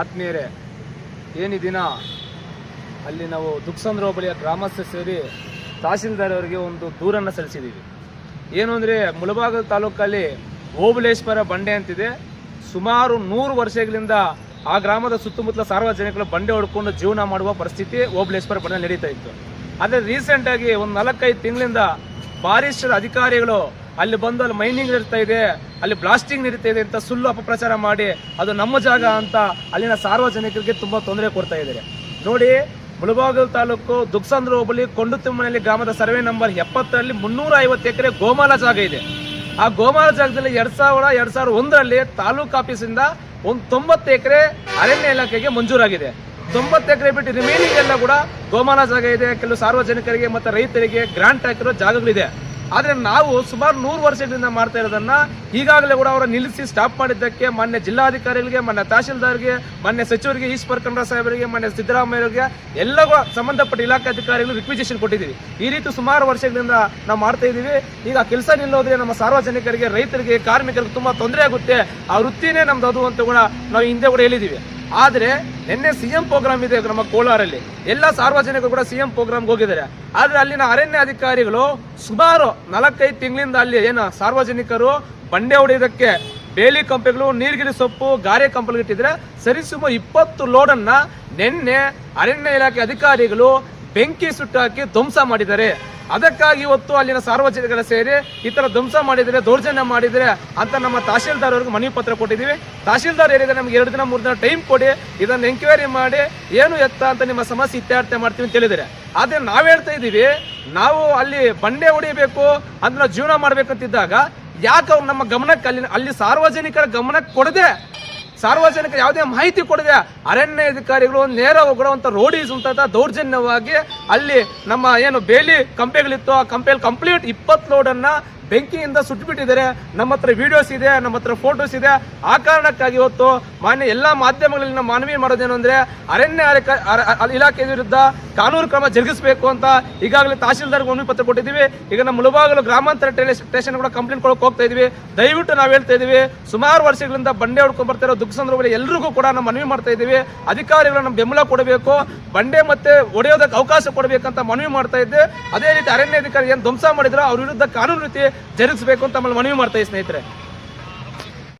ಆತ್ಮೀಯರೇ, ಏನು ದಿನ ಅಲ್ಲಿ ನಾವು ದುಕ್ಸಂದ್ರ ಹೋಬಳಿಯ ಗ್ರಾಮಸ್ಥರು ಸೇರಿ ತಹಸೀಲ್ದಾರ್ ಅವರಿಗೆ ಒಂದು ದೂರನ್ನು ಸಲ್ಲಿಸಿದ್ದೀವಿ. ಏನು ಅಂದರೆ ಮುಳಬಾಗದ ತಾಲೂಕಲ್ಲಿ ಓಬಳೇಶ್ವರ ಬಂಡೆ ಅಂತಿದೆ. ಸುಮಾರು ನೂರು ವರ್ಷಗಳಿಂದ ಆ ಗ್ರಾಮದ ಸುತ್ತಮುತ್ತಲ ಸಾರ್ವಜನಿಕರು ಬಂಡೆ ಹೊಡ್ಕೊಂಡು ಜೀವನ ಮಾಡುವ ಪರಿಸ್ಥಿತಿ ಓಬಳೇಶ್ವರ ಬಂಡೆ ನಡೀತಾ ಇತ್ತು. ಆದರೆ ರೀಸೆಂಟಾಗಿ ಒಂದು ನಾಲ್ಕೈದು ತಿಂಗಳಿಂದ ಬಾರಿಸ್ಟರ್ ಅಧಿಕಾರಿಗಳು ಅಲ್ಲಿ ಬಂದು ಅಲ್ಲಿ ಮೈನಿಂಗ್ ನಡೀತಾ ಇದೆ, ಅಲ್ಲಿ ಬ್ಲಾಸ್ಟಿಂಗ್ ನಡೀತಾ ಇದೆ ಅಂತ ಸುಳ್ಳು ಅಪಪ್ರಚಾರ ಮಾಡಿ, ಅದು ನಮ್ಮ ಜಾಗ ಅಂತ ಅಲ್ಲಿನ ಸಾರ್ವಜನಿಕರಿಗೆ ತುಂಬಾ ತೊಂದರೆ ಕೊಡ್ತಾ ಇದ್ದಾರೆ. ನೋಡಿ, ಮುಳಬಾಗಲ್ ತಾಲೂಕು ದುಕ್ಸಂದ್ರ ಹೋಬಳಿ ಕೊಂಡುತಿಮ್ಮನಲ್ಲಿ ಗ್ರಾಮದ ಸರ್ವೆ ನಂಬರ್ ಎಪ್ಪತ್ತರಲ್ಲಿ ಮುನ್ನೂರ ಐವತ್ತು ಎಕರೆ ಗೋಮಾಲ ಜಾಗ ಇದೆ. ಆ ಗೋಮಾಲ ಜಾಗದಲ್ಲಿ ಎರಡ್ ಸಾವಿರ, ಎರಡ್ ಸಾವಿರದ ಒಂದರಲ್ಲಿ ತಾಲೂಕು ಆಫೀಸಿಂದ ಒಂದು ತೊಂಬತ್ತು ಎಕರೆ ಅರಣ್ಯ ಇಲಾಖೆಗೆ ಮಂಜೂರಾಗಿದೆ. ತೊಂಬತ್ತು ಎಕರೆ ಬಿಟ್ಟು ರಿಮೈನಿಂಗ್ ಎಲ್ಲ ಕೂಡ ಗೋಮಾಲ ಜಾಗ ಇದೆ. ಕೆಲವು ಸಾರ್ವಜನಿಕರಿಗೆ ಮತ್ತೆ ರೈತರಿಗೆ ಗ್ರಾಂಟ್ ಹಾಕಿರೋ ಜಾಗಗಳಿದೆ. ಆದ್ರೆ ನಾವು ಸುಮಾರು ನೂರು ವರ್ಷದಿಂದ ಮಾಡ್ತಾ ಇರೋದನ್ನ ಈಗಾಗಲೇ ಕೂಡ ಅವರ ನಿಲ್ಲಿಸಿ ಸ್ಟಾಪ್ ಮಾಡಿದ್ದಕ್ಕೆ ಮಾನ್ಯ ಜಿಲ್ಲಾಧಿಕಾರಿಗಳಿಗೆ ಮಾನ್ಯ ತಹಶೀಲ್ದಾರ್ಗೆ ಮಾನ್ಯ ಸಚಿವರಿಗೆ, ಈಶ್ವರ್ ಕನ್ನಡ ಸಾಹೇಬರಿಗೆ ಮಾನ್ಯ ಸಿದ್ದರಾಮಯ್ಯರಿಗೆ ಎಲ್ಲಗೂ ಸಂಬಂಧಪಟ್ಟ ಇಲಾಖೆ ಅಧಿಕಾರಿಗಳು ರಿಕ್ವಿಜೇಷನ್ ಕೊಟ್ಟಿದ್ದೀವಿ. ಈ ರೀತಿ ಸುಮಾರು ವರ್ಷಗಳಿಂದ ನಾವು ಮಾಡ್ತಾ ಇದ್ದೀವಿ. ಈಗ ಕೆಲಸ ನಿಲ್ಲೋದ್ರೆ ನಮ್ಮ ಸಾರ್ವಜನಿಕರಿಗೆ, ರೈತರಿಗೆ, ಕಾರ್ಮಿಕರಿಗೆ ತುಂಬಾ ತೊಂದರೆ ಆಗುತ್ತೆ. ಆ ವೃತ್ತಿನೇ ನಮ್ದು ಅದು ಅಂತ ಕೂಡ ನಾವು ಹಿಂದೆ ಕೂಡ ಹೇಳಿದ್ದೀವಿ. ಆದ್ರೆ ನಿನ್ನೆ ಸಿಎಂ ಪ್ರೋಗ್ರಾಮ್ ಇದೆ ನಮ್ಮ ಕೋಲಾರಲ್ಲಿ. ಎಲ್ಲ ಸಾರ್ವಜನಿಕರು ಕೂಡ ಸಿಎಂ ಪ್ರೋಗ್ರಾಮ್ಗೆ ಹೋಗಿದ್ದಾರೆ. ಆದ್ರೆ ಅಲ್ಲಿನ ಅರಣ್ಯ ಅಧಿಕಾರಿಗಳು ಸುಮಾರು ನಾಲ್ಕೈದು ತಿಂಗಳಿಂದ ಅಲ್ಲಿ ಏನು ಸಾರ್ವಜನಿಕರು ಬಂಡೆ ಹೊಡೆಯೋದಕ್ಕೆ ಬೇಲಿ ಕಂಪೆಗಳು, ನೀರ್ಗಿರಿ ಸೊಪ್ಪು, ಗಾರೆ ಕಂಪಲ್ ಇಟ್ಟಿದ್ರೆ ಸರಿಸುಮಾರು ಇಪ್ಪತ್ತು ಲೋಡನ್ನ ನಿನ್ನೆ ಅರಣ್ಯ ಇಲಾಖೆ ಅಧಿಕಾರಿಗಳು ಬೆಂಕಿ ಸುಟ್ಟಾಕಿ ಧ್ವಂಸ ಮಾಡಿದ್ದಾರೆ. ಅದಕ್ಕಾಗಿ ಇವತ್ತು ಅಲ್ಲಿನ ಸಾರ್ವಜನಿಕರ ಸೇರಿ ಈ ತರ ಧ್ವಂಸ ಮಾಡಿದರೆ, ದೌರ್ಜನ್ಯ ಮಾಡಿದರೆ ಅಂತ ನಮ್ಮ ತಹಶೀಲ್ದಾರ್ ಅವ್ರಿಗೆ ಮನವಿ ಪತ್ರ ಕೊಟ್ಟಿದ್ದೀವಿ. ತಹಶೀಲ್ದಾರ್ ಏನಿದೆ ನಮ್ಗೆ ಎರಡು ದಿನ, ಮೂರು ದಿನ ಟೈಮ್ ಕೊಡಿ, ಇದನ್ನ ಎಂಕ್ವೈರಿ ಮಾಡಿ ಏನು ಎತ್ತ ಅಂತ ನಿಮ್ಮ ಸಮಸ್ಯೆ ಇತ್ಯರ್ಥ ಮಾಡ್ತೀವಿ ಅಂತ ಹೇಳಿದರೆ ಆದ್ರೆ ನಾವ್ ಹೇಳ್ತಾ ಇದ್ದೀವಿ, ನಾವು ಅಲ್ಲಿ ಬಂಡೆ ಹೊಡಿಬೇಕು ಅದನ್ನ ಜೀವನ ಮಾಡ್ಬೇಕಂತಿದ್ದಾಗ ಯಾಕೆ ಅವ್ರು ನಮ್ಮ ಗಮನಕ್ಕೆ ಅಲ್ಲಿ ಅಲ್ಲಿ ಸಾರ್ವಜನಿಕರ ಗಮನಕ್ಕೆ ಕೊಡದೆ ಸಾರ್ವಜನಿಕ ಯಾವುದೇ ಮಾಹಿತಿ ಕೊಡದೆ ಅರಣ್ಯ ಅಧಿಕಾರಿಗಳು ನೇರ ಹೋಗುವಂತ ರೋಡೀಸ್ ಅಂತ ದೌರ್ಜನ್ಯವಾಗಿ ಅಲ್ಲಿ ನಮ್ಮ ಏನು ಬೇಲಿ ಕಂಪೆಗಳಿತ್ತು ಆ ಕಂಪೆಯಲ್ಲಿ ಕಂಪ್ಲೀಟ್ ಇಪ್ಪತ್ತು ಲೋಡನ್ನ ಬೆಂಕಿಯಿಂದ ಸುಟ್ಟುಬಿಟ್ಟಿದ್ದಾರೆ. ನಮ್ಮ ಹತ್ರ ವಿಡಿಯೋಸ್ ಇದೆ, ನಮ್ಮ ಹತ್ರ ಫೋಟೋಸ್ ಇದೆ. ಆ ಕಾರಣಕ್ಕಾಗಿ ಇವತ್ತು ಮಾನ್ಯ ಎಲ್ಲಾ ಮಾಧ್ಯಮಗಳಲ್ಲಿ ನಾವು ಮನವಿ ಮಾಡೋದೇನು ಅಂದ್ರೆ ಅರಣ್ಯ ಇಲಾಖೆ ವಿರುದ್ಧ ಕಾನೂನು ಕ್ರಮ ಜರುಗಿಸಬೇಕು ಅಂತ ಈಗಾಗಲೇ ತಹಶೀಲ್ದಾರ್ಗೆ ಮನವಿ ಪತ್ರ ಕೊಟ್ಟಿದ್ದೀವಿ. ಈಗ ನಮ್ಮ ಮುಳುಬಾಗಲು ಗ್ರಾಮಾಂತರ ಸ್ಟೇಷನ್ ಕೂಡ ಕಂಪ್ಲೇಂಟ್ ಕೊಡೋಕೆ ಹೋಗ್ತಾ ಇದೀವಿ. ದಯವಿಟ್ಟು ನಾವು ಹೇಳ್ತಾ ಇದೀವಿ, ಸುಮಾರು ವರ್ಷಗಳಿಂದ ಬಂಡೆ ಹೊಡ್ಕೊಂಡ್ ಬರ್ತಾ ಇರೋ ದುಃಖ ಸಂದರ್ಭದಲ್ಲಿ ಎಲ್ರಿಗೂ ಕೂಡ ನಾವು ಮನವಿ ಮಾಡ್ತಾ ಇದೀವಿ. ಅಧಿಕಾರಿಗಳು ನಮ್ಮ ಬೆಂಬಲ ಕೊಡಬೇಕು. ಬಂಡೆ ಮತ್ತೆ ಒಡೆಯೋದಕ್ಕೆ ಅವಕಾಶ ಕೊಡಬೇಕಂತ ಮನವಿ ಮಾಡ್ತಾ ಇದ್ದೆ. ಅದೇ ರೀತಿ ಅರಣ್ಯ ಅಧಿಕಾರಿ ಏನು ಧ್ವಂಸ ಮಾಡಿದ್ರು ಅವ್ರ ವಿರುದ್ಧ ಕಾನೂನು ರೀತಿ ಜರುಗಿಸಬೇಕು ಅಂತ ಮನವಿ ಮಾಡ್ತಾ ಇದ್ದೆ ಸ್ನೇಹಿತರೆ.